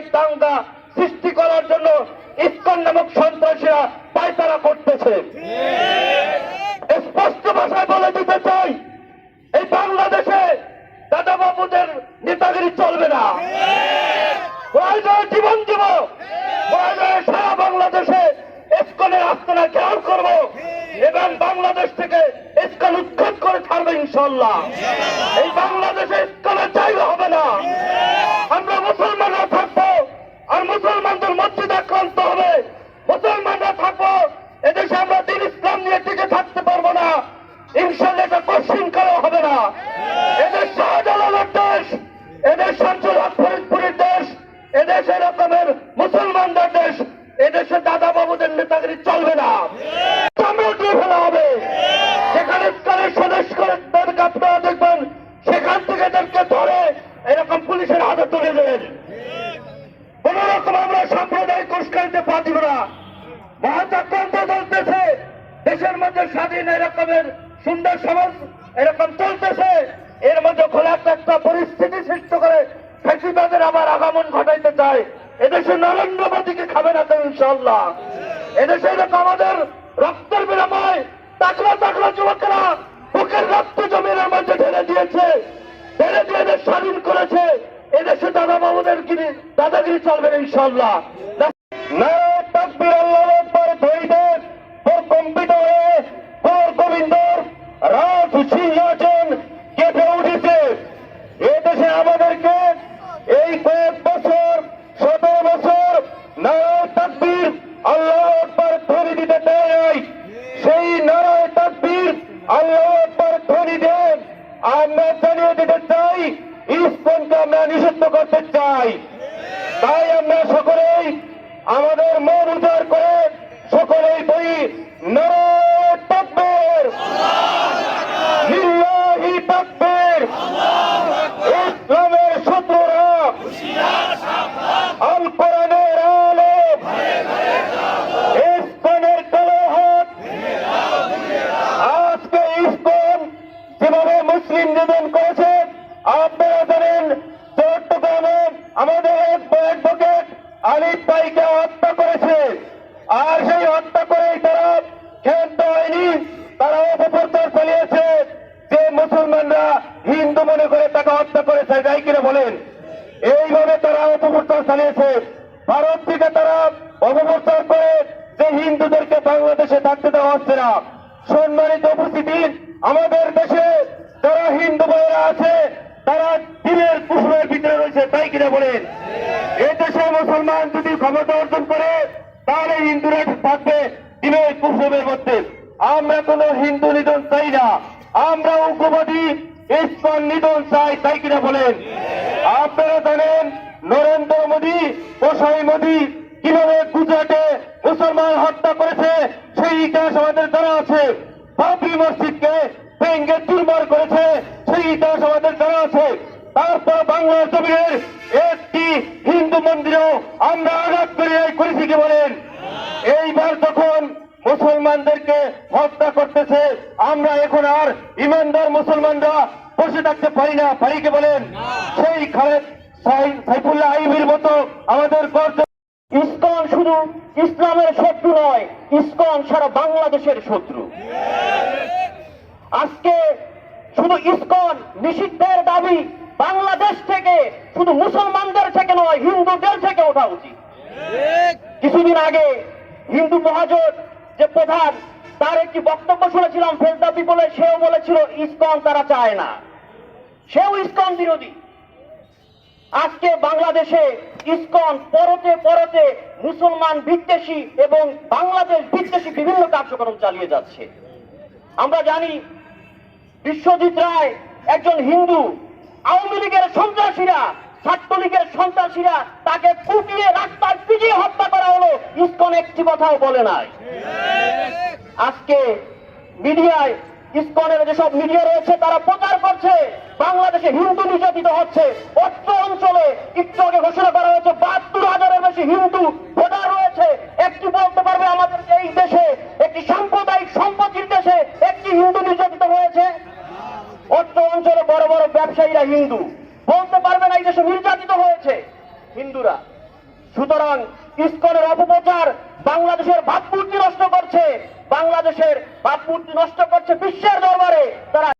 সাম্প্রদায়িক দাঙ্গা সৃষ্টি করার জন্য ইস্কন নামক সন্ত্রাসীরা পায়তারা করতেছে। স্পষ্ট ভাষায় বলে দিতে চাই, এই বাংলাদেশে দাদা বাবুদের নেতাগিরি চলবে না। জীবন দিব সারা বাংলাদেশে ইস্কনের আস্তানা ঘেরাও করব, এবং বাংলাদেশ থেকে ইস্কন উৎখাত করে ছাড়বে ইনশাল্লাহ এই বাংলাদেশে ইস্কনের জায়গা হবে না। এটা কঠিন করা হবে না। এদের শাহজালালের দেশ, এদের শামসুল ফরিদপুরের দেশ, এদেশ এরকমের মুসলমানদের দেশ, এদেশে দাদা বাবুদের নেতাগিরি চলবে না। এরকম পুলিশের আমরা দেশের মধ্যে স্বাধীন এরকমের সুন্দর সমাজ, এরকম চলতেছে। এর মধ্যে খোলা একটা পরিস্থিতি সৃষ্টি করে ফেসিবাদের আবার আগমন ঘটাইতে চায়। এদেশে নরেন্দ্র মোদীকে খাবে না তো ইনশাল্লাহ এদেশে এরকম আমাদের রক্তের বিনিময় টাকলা টাকলা যুবকেরা বুকের রক্ত জমির মধ্যে ঢেলে দিয়েছে। ঢেলে দিয়ে এদের স্বাধীন করেছে। এদেশে দাদা বাবুদের গিরি দাদাগিরি চলবে না ইনশাল্লাহ নারায়ণ আমরা দিতে চাই, ইস্কনকে আমরা নিষিদ্ধ করতে চাই। তাই আমরা সকলেই আমাদের মন উজাড় করে সকলেই বই নারায়ণ মুসলিম নিধন করেছে। আপনারা জানেন, চট্টগ্রামে আমাদের অ্যাডভোকেট আলিফ ভাইকে হত্যা করেছে। আর সেই হত্যা করেই তারা ক্ষান্ত হয়নি, তারা অপপ্রচার চালিয়েছে। যে মুসলমানরা হিন্দু মনে করে তাকে হত্যা করেছে যাই কিনা বলেন? এইভাবে তারা অপপ্রচার চালিয়েছে। ভারত থেকে তারা অপপ্রচার করে যে হিন্দুদেরকে বাংলাদেশে থাকতে দেওয়া হচ্ছে না। সম্মানিত উপস্থিতি, আমাদের দেশে যারা হিন্দু ভাইয়েরা আছে, তারা দিনের কুসুমের ভিতরে রয়েছে, তাই কিনা বলেন? এই দেশে মুসলমান যদি ক্ষমতা অর্জন করে, তাহলে হিন্দুরা থাকবে দিনের কুসুমের মধ্যে। আমরা কোন হিন্দু নিধন চাই না। আমরা উগ্রবাদী, ইস্কন নিধন চাই, তাই কিনা বলেন? আপনারা জানেন, নরেন্দ্র মোদী, গোসাই মোদী কীভাবে গুজরাটে মুসলমান হত্যা করেছে, সেই ইতিহাস আমাদের জানা আছে। বাবরি মসজিদকে ভেঙ্গে চুরমার করেছে সেই ইতিহাস আমাদের জানা আছে। তারপর বাংলার জমিনের একটি হিন্দু মন্দিরও আমরা আঘাত করে করেছি কি বলেন। এইবার যখন মুসলমানদেরকে হত্যা করতেছে, আমরা এখন আর ইমানদার মুসলমানরা বসে থাকতে পারি না, পারি কি বলেন? সেই খালেদ সাই- সাইফুল্লাহ আইবির মতো আমাদের গর্জ ইসকন শুধু ইসলামের শত্রু নয়, ইসকন সারা বাংলাদেশের শত্রু। আজকে শুধু ইস্কন নিষিদ্ধের দাবি বাংলাদেশ থেকে শুধু মুসলমানদের থেকে নয় হিন্দুদের থেকে ওঠা উচিত। কিছুদিন আগে হিন্দু মহাজোট যে প্রধান তার একটি বক্তব্য শুনেছিলাম ফেলতা পিপলে সেও বলেছিল ইস্কন তারা চায় না। সেও ইস্কন বিরোধী। আজকে বাংলাদেশে ইস্কন পরতে পরতে মুসলমান বিদ্বেষী এবং বাংলাদেশ বিদ্বেষী বিভিন্ন কার্যক্রম চালিয়ে যাচ্ছে। আমরা জানি বিশ্বজিৎ রায় একজন হিন্দু, আওয়ামী লীগের সন্ত্রাসীরা, ছাত্রলীগের সন্ত্রাসীরা তাকে কুপিয়ে রাস্তায় পিটিয়ে হত্যা করা হলো। ইসকন একটি কথাও বলে নাই। আজকে মিডিয়ায় ইস্কনের যেসব মিডিয়া রয়েছে, তারা প্রচার করছে, বাংলাদেশে হিন্দু নির্যাতিত হচ্ছে। অত্র অঞ্চলে একটু আগে ঘোষণা করা হয়েছে, বাহাত্তর হাজারের বেশি হিন্দু হিন্দু। বলতে পারবে না এই দেশে নির্যাতিত হয়েছে হিন্দুরা। সুতরাং ইস্কনের অপপ্রচার বাংলাদেশের ভাবমূর্তি নষ্ট করছে। বাংলাদেশের ভাবমূর্তি নষ্ট করছে বিশ্বের দরবারে। তারা